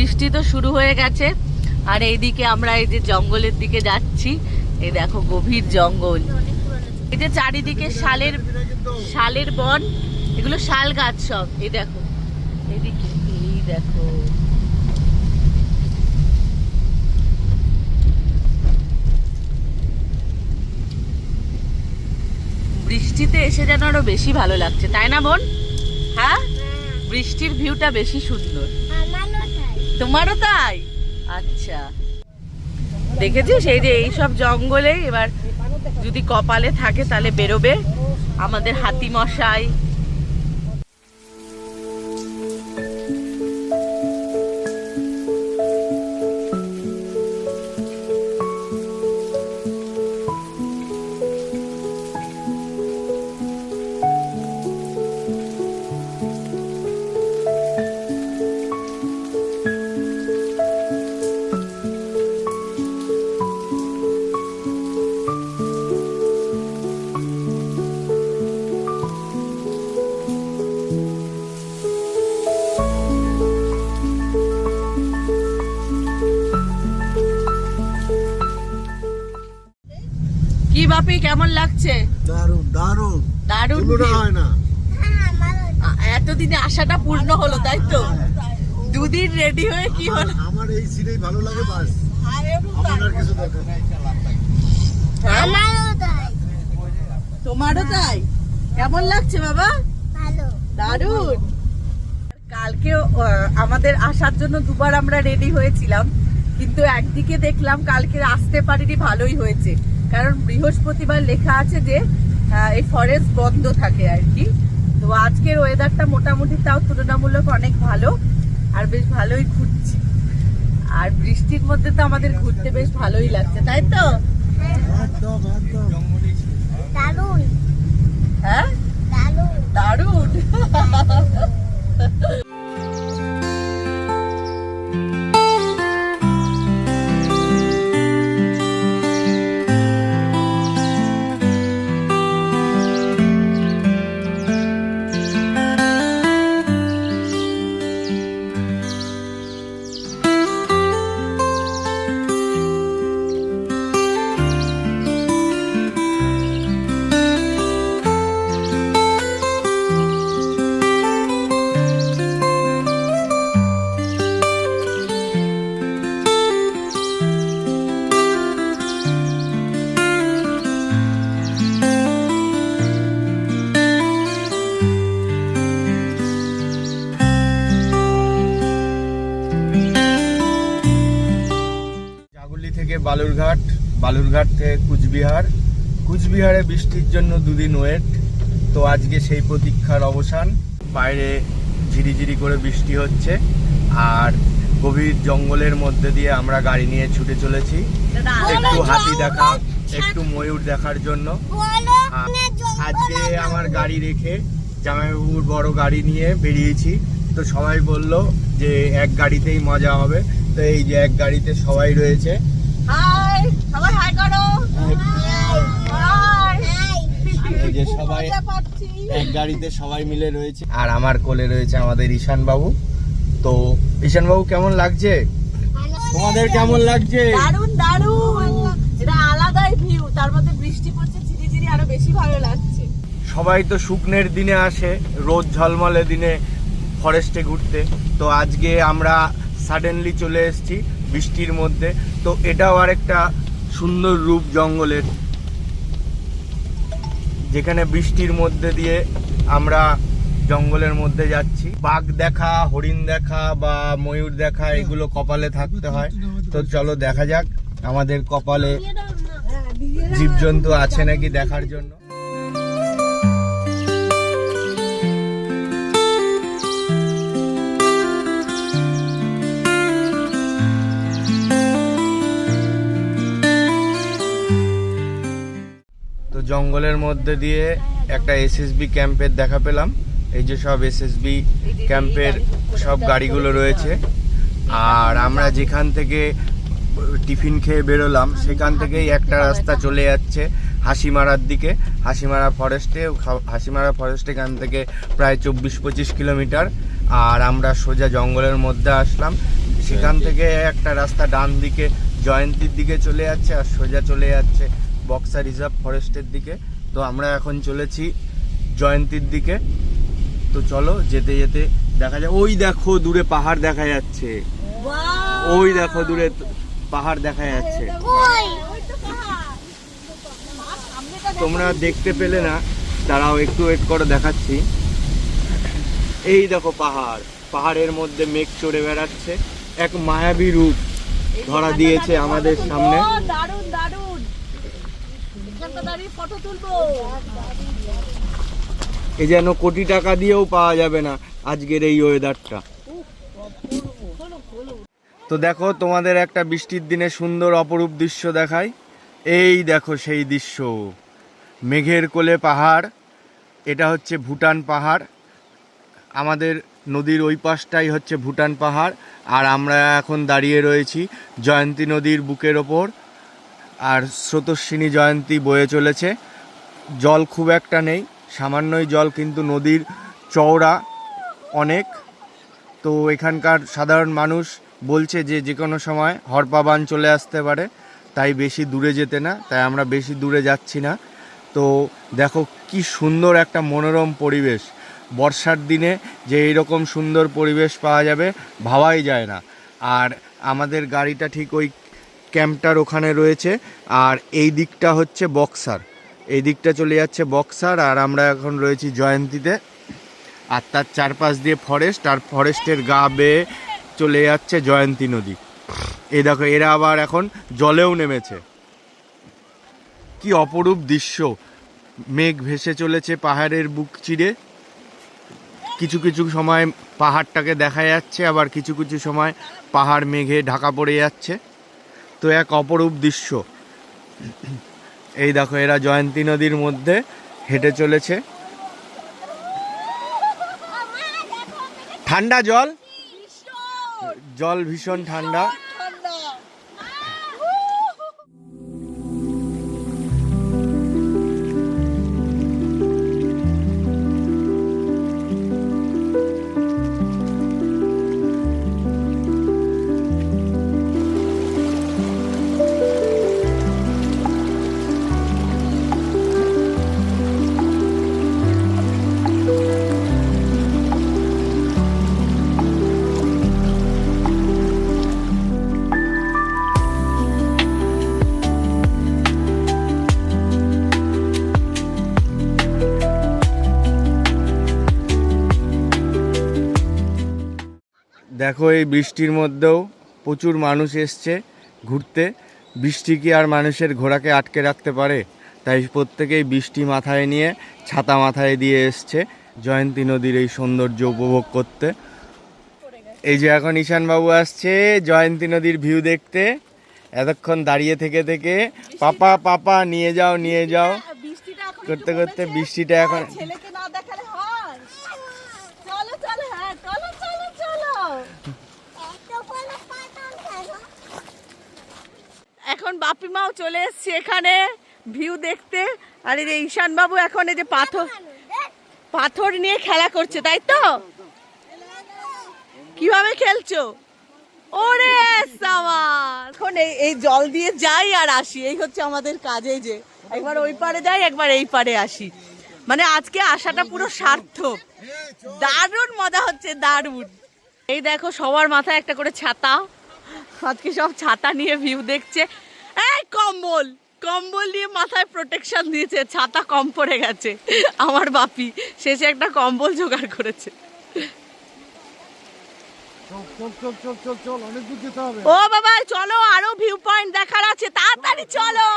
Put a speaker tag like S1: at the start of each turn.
S1: বৃষ্টি তো শুরু হয়ে গেছে। আর এইদিকে আমরা এই যে জঙ্গলের দিকে যাচ্ছি এই দেখো গভীর জঙ্গল। এই যে চারিদিকে শালের শালের বন, এগুলো শাল গাছ সব, এই দেখো, এদিকে, এই দেখো। বৃষ্টিতে এসে যেন আরও বেশি ভালো লাগছে, তাই না বোন? হ্যাঁ? বৃষ্টির ভিউটা বেশি সুন্দর। তোমারও তাই? আচ্ছা। দেখেছি সেই যে এইসব জঙ্গলে এবার যদি কপালে থাকে তাহলে বেরোবে। আমাদের হাতি মশাই বাপি কেমন লাগছে?
S2: দারুণ দারুণ।
S1: দারুণ
S2: হয় না।
S1: এতদিনে আশাটা পূর্ণ হলো তাই তো? দুদিন রেডি হয়ে কি হলো?
S2: আমার- এই সিনেই ভালো লাগে বাস। আমার কিছু দরকার? নেই
S1: হ্যাঁ? তোমারও তাই? কেমন লাগছে বাবা? দারুণ। কালকে আমাদের আসার জন্য দুবার আমরা রেডি হয়েছিলাম কিন্তু একদিকে দেখলাম কালকে আসতে পারিনি ভালোই হয়েছে। কারণ বৃহস্পতিবার লেখা আছে যে এই ফরেস্ট বন্ধ থাকে আর কি। তো আজকের ওয়েদারটা মোটামুটি তাও তুলনামূলক অনেক ভালো আর বেশ ভালোই ঘুরছি। আর বৃষ্টির মধ্যে তো আমাদের ঘুরতে বেশ ভালোই লাগছে তাই তো?
S3: দারুণ।
S4: থেকে বালুরঘাট বালুরঘাট থেকে কুচবিহার। কুচবিহারে বৃষ্টির জন্য দুদিন ওয়েট তো আজকে সেই প্রতীক্ষার অবসান। বাইরে ঝিরিঝিরি করে বৃষ্টি হচ্ছে। আর গভীর জঙ্গলের মধ্যে দিয়ে আমরা গাড়ি নিয়ে ছুটে চলেছি। একটু হাতি দেখা একটু ময়ূর দেখার জন্য। আজকে আমার গাড়ি রেখে জামাইবাবুর বড় গাড়ি নিয়ে বেরিয়েছি। তো সবাই বলল যে এক গাড়িতেই মজা হবে। তো এই যে এক গাড়িতে সবাই রয়েছে।
S1: হাই সবাই হাই করো।
S4: যে সবাই এক গাড়িতে সবাই মিলে রয়েছে। আর আমার কোলে রয়েছে আমাদের ঈশান বাবু। তো ঈশান বাবু কেমন লাগছে? তোমাদের কেমন লাগছে?
S1: দারুণ দারুণ। এটা আলাদাই ভিউ তার মধ্যে বৃষ্টি পড়ছে ঝিরিঝিরি আরও বেশি ভালো লাগছে।
S4: সবাই তো শুকনের দিনে আসে রোদ ঝলমলে দিনে ফরেস্টে ঘুরতে। তো আজকে আমরা সাডেনলি চলে এসেছি। বৃষ্টির মধ্যে। তো এটাও আরেকটা সুন্দর রূপ জঙ্গলের। যেখানে বৃষ্টির মধ্যে দিয়ে আমরা জঙ্গলের মধ্যে যাচ্ছি। বাঘ দেখা, হরিণ দেখা বা ময়ূর দেখা, এগুলো কপালে থাকতে হয়। তো চলো দেখা যাক, আমাদের কপালে জীবজন্তু আছে নাকি দেখার জন্য। জঙ্গলের মধ্যে দিয়ে একটা এসএসবি ক্যাম্পের দেখা পেলাম। এই যে সব এসএসবি ক্যাম্পের সব গাড়িগুলো রয়েছে। আর আমরা যেখান থেকে টিফিন খেয়ে বেরোলাম, সেখান থেকেই একটা রাস্তা চলে যাচ্ছে হাসিমারার দিকে। হাসিমারা ফরেস্টে হাসিমারা ফরেস্ট এখান থেকে প্রায় চব্বিশ পঁচিশ কিলোমিটার। আর আমরা সোজা জঙ্গলের মধ্যে আসলাম। সেখান থেকে একটা রাস্তা ডান দিকে, জয়ন্তীর দিকে চলে যাচ্ছে আর সোজা চলে যাচ্ছে বক্সা রিজার্ভ ফরেস্টের দিকে। তো আমরা এখন চলেছি জয়ন্তীর দিকে। তো চলো যেতে যেতে দেখা যায় ওই দেখো দূরে পাহাড় দেখা যাচ্ছে। ওই দেখো দূরে পাহাড় দেখা যাচ্ছে। তোমরা দেখতে পেলে না দাঁড়াও একটু ওয়েট করে দেখাচ্ছি। এই দেখো পাহাড়। পাহাড়ের মধ্যে মেঘ চড়ে বেড়াচ্ছে। এক মায়াবী রূপ ধরা দিয়েছে আমাদের সামনে।
S1: ও, দারুণ দারুণ।
S4: এ যেন কোটি টাকা দিয়েও পাওয়া যাবে না আজকের এই ওয়েদারটা তো দেখো, তোমাদের একটা বৃষ্টির দিনে সুন্দর অপরূপ দৃশ্য দেখাই। এই দেখো সেই দৃশ্য। মেঘের কোলে পাহাড়, এটা হচ্ছে ভুটান পাহাড়। আমাদের নদীর ওই পাশটাই হচ্ছে ভুটান পাহাড়। আর আমরা এখন দাঁড়িয়ে রয়েছি জয়ন্তী নদীর বুকের ওপর। আর স্রোতস্বিনী জয়ন্তী বয়ে চলেছে। জল খুব একটা নেই, সামান্যই জল, কিন্তু নদীর চওড়া অনেক। তো এখানকার সাধারণ মানুষ বলছে যে যে কোনো সময় হরপাবান চলে আসতে পারে, তাই বেশি দূরে যেতে না, তাই আমরা বেশি দূরে যাচ্ছি না। তো দেখো কি সুন্দর একটা মনোরম পরিবেশ। বর্ষার দিনে যে এইরকম সুন্দর পরিবেশ পাওয়া যাবে, ভাবাই যায় না। আর আমাদের গাড়িটা ঠিক ওই ক্যাম্পটার ওখানে রয়েছে। আর এই দিকটা হচ্ছে বক্সার। এই দিকটা চলে যাচ্ছে বক্সার, আর আমরা এখন রয়েছি জয়ন্তীতে। আর তার চারপাশ দিয়ে ফরেস্ট আর ফরেস্টের গা বেয়ে চলে যাচ্ছে জয়ন্তী নদী। এই দেখো, এরা আবার এখন জলেও নেমেছে। কি অপরূপ দৃশ্য! মেঘ ভেসে চলেছে পাহাড়ের বুক চিরে। কিছু কিছু সময় পাহাড়টাকে দেখা যাচ্ছে, আবার কিছু কিছু সময় পাহাড় মেঘে ঢাকা পড়ে যাচ্ছে। তো এক অপরূপ দৃশ্য। এই দেখো, এরা জয়ন্তী নদীর মধ্যে হেঁটে চলেছে। ঠান্ডা জল? জল ভীষণ ঠান্ডা। দেখো এই বৃষ্টির মধ্যেও প্রচুর মানুষ এসছে ঘুরতে। বৃষ্টি কি আর মানুষের ঘোড়াকে আটকে রাখতে পারে? তাই প্রত্যেকেই বৃষ্টি মাথায় নিয়ে ছাতা মাথায় দিয়ে এসছে জয়ন্তী নদীর এই সৌন্দর্য উপভোগ করতে। এই যে এখন ঈশানবাবু আসছে জয়ন্তী নদীর ভিউ দেখতে। এতক্ষণ দাঁড়িয়ে থেকে থেকে পাপা পাপা নিয়ে যাও নিয়ে যাও। করতে করতে বৃষ্টিটা এখন
S1: ছেলেকে না দেখালে হয় চলো চলো হ্যাঁ চলো চলো চলো
S3: এত বড় পাতাম কেন
S1: এখন বাপি মাও চলে এসছে এখানে ভিউ দেখতে। আর এই যে ঈশান বাবু এখন এই যে পাথর পাথর নিয়ে খেলা করছে, তাই তো? কীভাবে খেলছো? ওরে এখন এই জল দিয়ে যাই আর আসি। এই হচ্ছে আমাদের কাজ যে একবার ওই পারে যাই, একবার এই পারে আসি। মানে আজকে আসাটা পুরো সার্থক। দারুণ মজা হচ্ছে, দারুণ। এই দেখো সবার মাথায় একটা করে ছাতা। আজকে সব ছাতা নিয়ে ভিউ দেখছে। এই কম্বল! কম্বল দিয়ে মাথায় প্রোটেকশন দিয়েছে। ছাতা কম পড়ে গেছে। আমার বাপি শেষে একটা কম্বল জোগাড় করেছে। ও বাবা চলো আরও ভিউ পয়েন্ট দেখার আছে। তাড়াতাড়ি চলো!